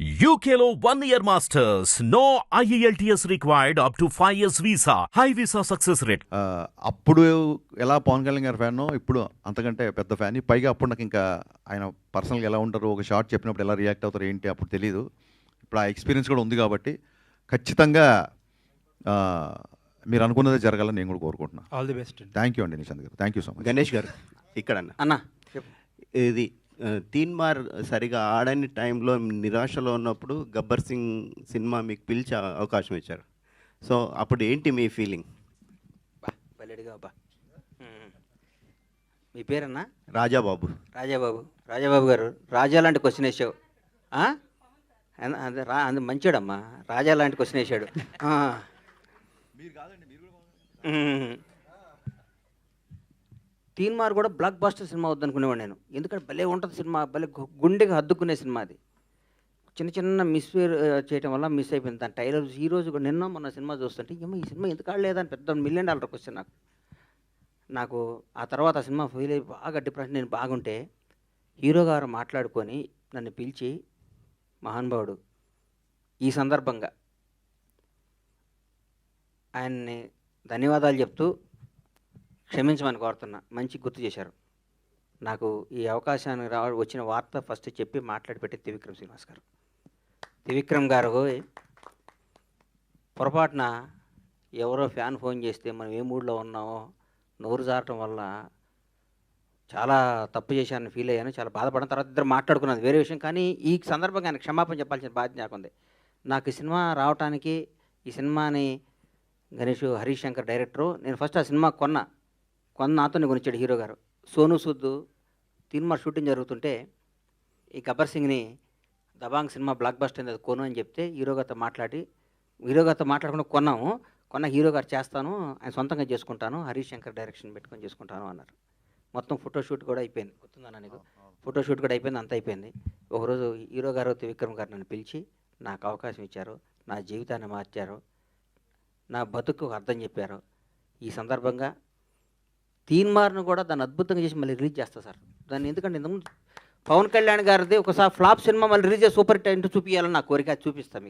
Year masters. No E IELTS required up to 5 years visa. High visa success rate. ఆ, అప్పుడు ఎలా పవన్ కళ్యాణ్ గారి fan ఇప్పుడు అంతకంటే పెద్ద ఫ్యాన్ పైగా అప్పుడు నాకు ఇంకా ఆయన పర్సనల్గా ఎలా ఉంటారు ఒక షార్ట్ చెప్పినప్పుడు ఎలా రియాక్ట్ అవుతారు ఏంటి అప్పుడు తెలియదు ఇప్పుడు ఆ ఎక్స్పీరియన్స్ కూడా ఉంది కాబట్టి ఖచ్చితంగా ఆ, మీరు అనుకున్నదే జరగాలని నేను కూడా కోరుకుంటున్నాను. All the best thank you అండి నిశాంత్ గారు. Thank you so much Ganesh గారు ఇక్కడన్న. అన్న. ఇది ఆ, తీన్ మార్ సరిగా ఆడని టైంలో నిరాశలో ఉన్నప్పుడు గబ్బర్ సింగ్ సినిమా మీకు పిలిచే అవకాశం ఇచ్చారు. సో అప్పుడు ఏంటి మీ ఫీలింగ్. మీ పేరన్నా? రాజాబాబు. రాజాబాబు. రాజాబాబు గారు రాజా లాంటి క్వశ్చన్ వేసావు. అదే రా అందు మంచోడమ్మా. రాజా లాంటి క్వశ్చన్ వేసాడు. ఆ. తీన్ మార్ కూడా బ్లాక్ బాస్టర్ సినిమా వద్దనుకునేవాడు నేను. ఎందుకంటే భలే ఉంటుంది సినిమా భలే గు- గుండెకి హద్దుకునే సినిమా అది. చిన్న చిన్న మిస్ చేయడం వల్ల మిస్ అయిపోయింది. దాని టైలర్ ఈ రోజు కూడా నిన్న మొన్న సినిమా చూస్తుంటే ఏమో ఈ సినిమా ఎందుకు ఆడలేదని పెద్ద మిలియన్ డాలర్ క్వశ్చన్ నాకు. నాకు ఆ తర్వాత ఆ సినిమా ఫెయిల్ అయ్యి బాగా డిప్రెషన్ నేను బాగుంటే హీరో గారు మాట్లాడుకొని నన్ను పిలిచి మహానుభావుడు ఈ సందర్భంగా ఆయన్ని ధన్యవాదాలు చెప్తూ క్షమించమని కోరుతున్నా. మంచి గుర్తు చేశారు. నాకు ఈ అవకాశాన్ని రా వచ్చిన వార్త ఫస్ట్ చెప్పి మాట్లాడి పెట్టి త్రివిక్రమ్ శ్రీనివాస్ గారు. త్రివిక్రమ్ గారు పొరపాటున ఎవరో ఫ్యాన్ ఫోన్ చేస్తే మనం ఏ మూడ్లో ఉన్నామో నోరు జారటం వల్ల చాలా తప్పు చేశానని ఫీల్ అయ్యాను. చాలా బాధపడిన తర్వాత ఇద్దరు మాట్లాడుకున్నాను. వేరే విషయం కానీ ఈ సందర్భంగా ఆయన క్షమాపణ చెప్పాల్సిన బాధ్యత నాకు ఉంది నాకు ఈ సినిమా రావడానికి ఈ సినిమాని గణేష్ హరీష్ శంకర్ డైరెక్టరు. నేను ఫస్ట్ ఆ సినిమా కొన్నా. కొన్న నాతోనే కొనిచ్చాడు హీరో గారు. సోను సుద్దు తీన్మార్ షూటింగ్ జరుగుతుంటే ఈ గబ్బర్ సింగ్ని దబాంగ్ సినిమా బ్లాక్ బస్టర్ అయింది అది కొను అని చెప్తే హీరో గారితో మాట్లాడి హీరో గారితో మాట్లాడకుండా కొన్నాము కొన్న హీరో గారు చేస్తాను ఆయన సొంతంగా చేసుకుంటాను హరీష్ శంకర్ డైరెక్షన్ పెట్టుకొని చేసుకుంటాను అన్నారు. మొత్తం ఫోటోషూట్ కూడా అయిపోయింది. గుర్తుందన్న నీకు? ఫోటోషూట్ కూడా అయిపోయింది అంతా అయిపోయింది. ఒకరోజు హీరో గారు త్రివిక్రమ్ గారు నన్ను పిలిచి నాకు అవకాశం ఇచ్చారు నా జీవితాన్ని మార్చారు నా బతుకు అర్థం చెప్పారు. ఈ సందర్భంగా తీన్మార్ను కూడా దాన్ని అద్భుతంగా చేసి మళ్ళీ రిలీజ్ చేస్తా సార్. దాన్ని ఎందుకంటే ఇంతకుముందు పవన్ కళ్యాణ్ గారిది ఒకసారి ఫ్లాప్ సినిమా మళ్ళీ రిలీజ్ చేసి సూపర్ హిట్ అంటే చూపించాలని నా కోరిక చూపిస్తాను